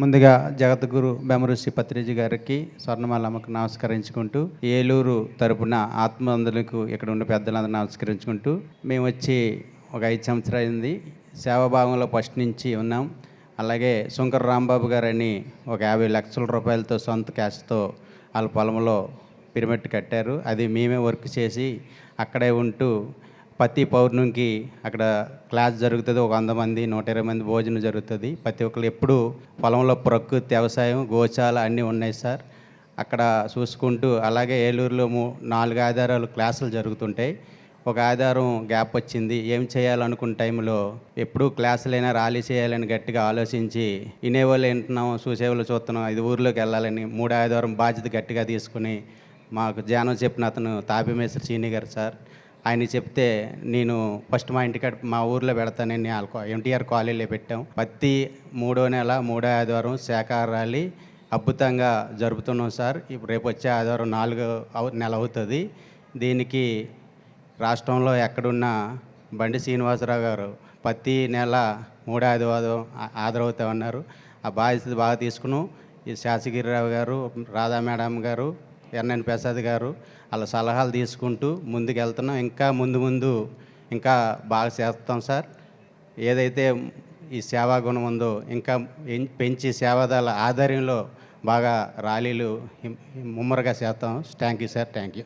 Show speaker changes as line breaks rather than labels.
ముందుగా జగద్గురు బెమరుషి పత్రిజి గారికి స్వర్ణమాలమ్మకు నమస్కరించుకుంటూ ఏలూరు తరపున ఆత్మబంధులకు ఇక్కడ ఉన్న పెద్దలందరూ నమస్కరించుకుంటూ మేము వచ్చి ఒక ఐదు సంవత్సరాలు అయింది సేవాభాగంలో ఫస్ట్ నుంచి ఉన్నాం. అలాగే శంకర రాంబాబు గారని ఒక యాభై లక్షల రూపాయలతో సొంత క్యాష్తో వాళ్ళ పొలంలో పిరమిడ్ కట్టారు. అది మేమే వర్క్ చేసి అక్కడే ఉంటూ ప్రతి పౌర్ణమికి అక్కడ క్లాస్ జరుగుతుంది. ఒక వంద మంది నూట ఇరవై మంది భోజనం జరుగుతుంది. ప్రతి ఒక్కరు ఎప్పుడు పొలంలో ప్రకృతి వ్యవసాయం గోశాల అన్నీ ఉన్నాయి సార్. అక్కడ చూసుకుంటూ అలాగే ఏలూరులో నాలుగు ఆధారాలు క్లాసులు జరుగుతుంటాయి. ఒక ఆధారం గ్యాప్ వచ్చింది. ఏం చేయాలనుకున్న టైంలో ఎప్పుడు క్లాసులైనా ర్యాలీ చేయాలని గట్టిగా ఆలోచించి వినేవాళ్ళు వింటున్నాం చూసేవాళ్ళు చూస్తున్నాం ఇది ఊర్లోకి వెళ్ళాలని మూడో ఆధారం బాధ్యత గట్టిగా తీసుకుని మాకు ధ్యానం చెప్పిన అతను తాపిమేశ్వర చీని గారు సార్. ఆయన చెప్తే నేను ఫస్ట్ మా ఇంటికాడ మా ఊర్లో పెడతానని ఎన్టీఆర్ కాలేజీలో పెట్టాం. ప్రతి మూడో నెల మూడో ఆదివారం శాఖాహార ర్యాలీ అద్భుతంగా జరుపుతున్నాం సార్. ఇప్పుడు రేపు వచ్చే ఆదివారం నాలుగు నెల అవుతుంది. దీనికి రాష్ట్రంలో ఎక్కడున్న బండి శ్రీనివాసరావు గారు ప్రతి నెల మూడో ఆదివారం ఆ- ఉన్నారు. ఆ బాధ్యత బాగా తీసుకున్నాం. ఈ శాసగిరిరావు గారు రాధా మేడం గారు ఎన్ఎన్ ప్రసాద్ గారు వాళ్ళ సలహాలు తీసుకుంటూ ముందుకు వెళ్తున్నాం ఇంకా ముందు ముందు ఇంకా బాగా చేస్తాం సార్. ఏదైతే ఈ సేవా గుణం ఉందో ఇంకా పెంచి సేవాదాల ఆధ్వర్యంలో బాగా ర్యాలీలు ముమ్మరగా చేస్తాం. Thank you sir. Thank you.